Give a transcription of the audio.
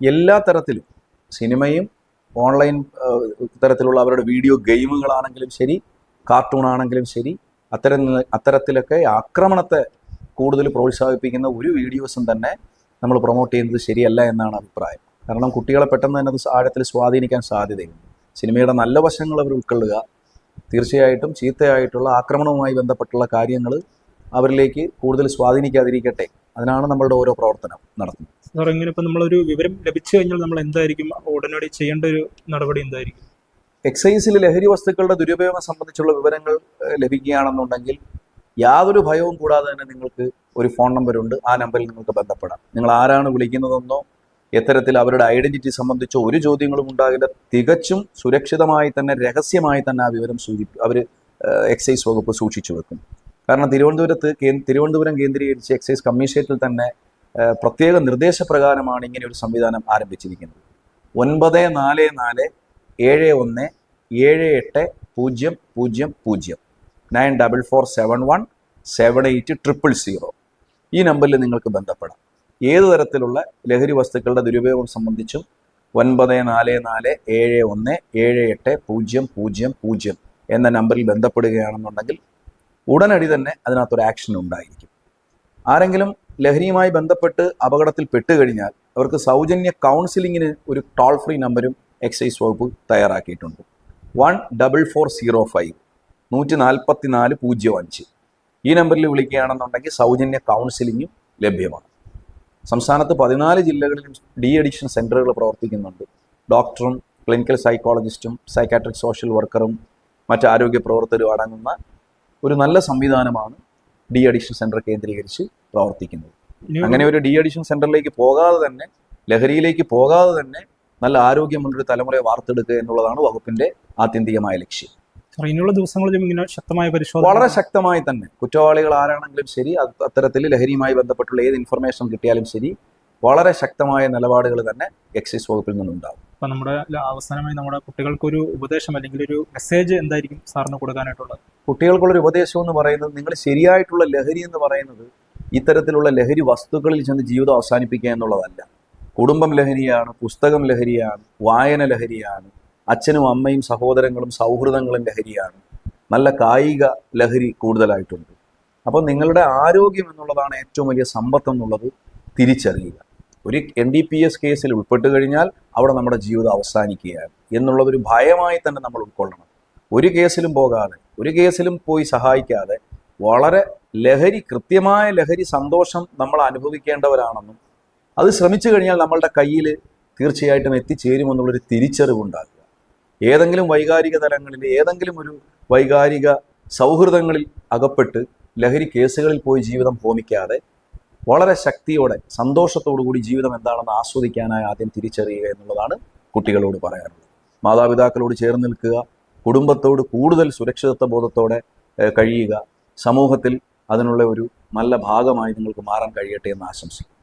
എല്ലാ തരത്തിലും സിനിമയും ഓൺലൈൻ തരത്തിലുള്ള അവരുടെ വീഡിയോ ഗെയിമുകളാണെങ്കിലും ശരി കാർട്ടൂൺ ആണെങ്കിലും ശരി അത്തരം അത്തരത്തിലൊക്കെ ആക്രമണത്തെ കൂടുതൽ പ്രോത്സാഹിപ്പിക്കുന്ന ഒരു വീഡിയോസും തന്നെ നമ്മൾ പ്രൊമോട്ട് ചെയ്യുന്നത് ശരിയല്ല എന്നാണ് അഭിപ്രായം. കാരണം കുട്ടികളെ പെട്ടെന്ന് തന്നെ അത് ആഴത്തിൽ സ്വാധീനിക്കാൻ സാധ്യതയുണ്ട്. സിനിമയുടെ നല്ല വശങ്ങൾ അവർ ഉൾക്കൊള്ളുക തീർച്ചയായിട്ടും ചീത്തയായിട്ടുള്ള ആക്രമണവുമായി ബന്ധപ്പെട്ടുള്ള കാര്യങ്ങൾ അവരിലേക്ക് കൂടുതൽ സ്വാധീനിക്കാതിരിക്കട്ടെ. അതിനാണ് നമ്മളുടെ ഓരോ പ്രവർത്തനം നടത്തുന്നത്. സാർ പറയുന്നത് ഇപ്പം നമ്മളൊരു വിവരം ലഭിച്ചു കഴിഞ്ഞാൽ നമ്മൾ എന്തായിരിക്കും? ഉടനടി ചെയ്യേണ്ട ഒരു നടപടി എന്തായിരിക്കും? എക്സൈസിൽ ലഹരി വസ്തുക്കളുടെ ദുരുപയോഗം സംബന്ധിച്ചുള്ള വിവരങ്ങൾ ലഭിക്കുകയാണെന്നുണ്ടെങ്കിൽ യാതൊരു ഭയവും കൂടാതെ തന്നെ നിങ്ങൾക്ക് ഒരു ഫോൺ നമ്പർ ഉണ്ട്. ആ നമ്പറിൽ നിങ്ങൾക്ക് ബന്ധപ്പെടാം. നിങ്ങൾ ആരാണ് വിളിക്കുന്നതെന്നോ എത്തരത്തിൽ അവരുടെ ഐഡന്റിറ്റി സംബന്ധിച്ചോ ഒരു ചോദ്യങ്ങളും ഉണ്ടാകില്ല. തികച്ചും സുരക്ഷിതമായി തന്നെ രഹസ്യമായി തന്നെ ആ വിവരം സൂചി അവർ എക്സൈസ് വകുപ്പ് സൂക്ഷിച്ചു വെക്കും. കാരണം തിരുവനന്തപുരത്ത് തിരുവനന്തപുരം കേന്ദ്രീകരിച്ച് എക്സൈസ് കമ്മീഷനേറ്റിൽ തന്നെ പ്രത്യേക നിർദ്ദേശപ്രകാരമാണ് ഇങ്ങനെ ഒരു സംവിധാനം ആരംഭിച്ചിരിക്കുന്നത്. ഒൻപത് നാല് നാല് ഏഴ് ഒന്ന് ഏഴ് എട്ട് പൂജ്യം പൂജ്യം പൂജ്യം. Nine double four seven one seven eight triple zero. ഈ നമ്പറിൽ നിങ്ങൾക്ക് ബന്ധപ്പെടാം. ഏത് തരത്തിലുള്ള ലഹരി വസ്തുക്കളുടെ ദുരുപയോഗം സംബന്ധിച്ചും ഒൻപത് നാല് നാല് ഏഴ് ഒന്ന് ഏഴ് എട്ട് പൂജ്യം പൂജ്യം പൂജ്യം എന്ന നമ്പറിൽ ബന്ധപ്പെടുകയാണെന്നുണ്ടെങ്കിൽ ഉടനടി തന്നെ അതിനകത്തൊരു ആക്ഷൻ ഉണ്ടായിരിക്കും. ആരെങ്കിലും ലഹരിയുമായി ബന്ധപ്പെട്ട് അപകടത്തിൽ പെട്ടുകഴിഞ്ഞാൽ അവർക്ക് സൗജന്യ കൗൺസിലിങ്ങിന് ഒരു ടോൾ ഫ്രീ നമ്പരും എക്സൈസ് വകുപ്പ് തയ്യാറാക്കിയിട്ടുണ്ട്. One double four zero five നൂറ്റി നാൽപ്പത്തി നാല് പൂജ്യം അഞ്ച്. ഈ നമ്പറിൽ വിളിക്കുകയാണെന്നുണ്ടെങ്കിൽ സൗജന്യ കൗൺസിലിങ്ങും ലഭ്യമാണ്. സംസ്ഥാനത്ത് പതിനാല് ജില്ലകളിലും ഡി അഡിക്ഷൻ സെന്ററുകൾ പ്രവർത്തിക്കുന്നുണ്ട്. ഡോക്ടറും ക്ലിനിക്കൽ സൈക്കോളജിസ്റ്റും സൈക്കാട്രിക് സോഷ്യൽ വർക്കറും മറ്റ് ആരോഗ്യ പ്രവർത്തകരും അടങ്ങുന്ന ഒരു നല്ല സംവിധാനമാണ് ഡി അഡിക്ഷൻ സെന്റർ കേന്ദ്രീകരിച്ച് പ്രവർത്തിക്കുന്നത്. അങ്ങനെ ഒരു ഡി അഡിക്ഷൻ സെന്ററിലേക്ക് പോകാതെ തന്നെ ലഹരിയിലേക്ക് പോകാതെ തന്നെ നല്ല ആരോഗ്യമുള്ളൊരു തലമുറയെ വാർത്തെടുക്കുക എന്നുള്ളതാണ് വകുപ്പിന്റെ ആത്യന്തികമായ ലക്ഷ്യം. ഇനിയുള്ള ദിവസങ്ങളിലും ഇങ്ങനെ ശക്തമായ പരിശോധന വളരെ ശക്തമായി തന്നെ. കുറ്റവാളികൾ ആരാണെങ്കിലും ശരി അത് അത്തരത്തിൽ ലഹരിയുമായി ബന്ധപ്പെട്ടുള്ള ഏത് ഇൻഫർമേഷൻ കിട്ടിയാലും ശരി വളരെ ശക്തമായ നിലപാടുകൾ തന്നെ എക്സൈസ് വകുപ്പിൽ നിന്നുണ്ടാവും ഇപ്പം നമ്മുടെ അവസാനമായി നമ്മുടെ കുട്ടികൾക്കൊരു ഉപദേശം അല്ലെങ്കിൽ ഒരു മെസ്സേജ് എന്തായിരിക്കും സാറിന് കൊടുക്കാനായിട്ടുള്ളത്? കുട്ടികൾക്കുള്ളൊരു ഉപദേശം എന്ന് പറയുന്നത് നിങ്ങൾ ശരിയായിട്ടുള്ള ലഹരി എന്ന് പറയുന്നത് ഇത്തരത്തിലുള്ള ലഹരി വസ്തുക്കളിൽ ചെന്ന് ജീവിതം അവസാനിപ്പിക്കുക എന്നുള്ളതല്ല. കുടുംബം ലഹരിയാണ് പുസ്തകം ലഹരിയാണ് വായന ലഹരിയാണ് അച്ഛനും അമ്മയും സഹോദരങ്ങളും സൗഹൃദങ്ങളും ലഹരിയാണ്. നല്ല കായിക ലഹരി കൂടുതലായിട്ടുണ്ട്. അപ്പോൾ നിങ്ങളുടെ ആരോഗ്യം എന്നുള്ളതാണ് ഏറ്റവും വലിയ സമ്പത്ത് എന്നുള്ളത് തിരിച്ചറിയുക. ഒരു എൻ ഡി പി എസ് കേസിൽ ഉൾപ്പെട്ട് കഴിഞ്ഞാൽ അവിടെ നമ്മുടെ ജീവിതം അവസാനിക്കുകയാണ് എന്നുള്ളതൊരു ഭയമായി തന്നെ നമ്മൾ ഉൾക്കൊള്ളണം. ഒരു കേസിലും പോകാതെ ഒരു കേസിലും പോയി സഹായിക്കാതെ വളരെ ലഹരി കൃത്യമായ ലഹരി സന്തോഷം നമ്മൾ അനുഭവിക്കേണ്ടവരാണെന്നും അത് ശ്രമിച്ചു കഴിഞ്ഞാൽ നമ്മളുടെ കയ്യിൽ തീർച്ചയായിട്ടും എത്തിച്ചേരുമെന്നുള്ളൊരു തിരിച്ചറിവുണ്ടാകുക ഏതെങ്കിലും വൈകാരിക തലങ്ങളിൽ ഏതെങ്കിലും ഒരു വൈകാരിക സൗഹൃദങ്ങളിൽ അകപ്പെട്ട് ലഹരി കേസുകളിൽ പോയി ജീവിതം ഹോമിക്കാതെ വളരെ ശക്തിയോടെ സന്തോഷത്തോടു കൂടി ജീവിതം എന്താണെന്ന് ആസ്വദിക്കാനായി ആദ്യം തിരിച്ചറിയുക എന്നുള്ളതാണ് കുട്ടികളോട് പറയാനുള്ളത്. മാതാപിതാക്കളോട് ചേർന്ന് നിൽക്കുക കുടുംബത്തോട് കൂടുതൽ സുരക്ഷിതത്വ ബോധത്തോടെ കഴിയുക സമൂഹത്തിൽ അതിനുള്ള ഒരു നല്ല ഭാഗമായി നിങ്ങൾക്ക് മാറാൻ കഴിയട്ടെ എന്ന് ആശംസിക്കുന്നു.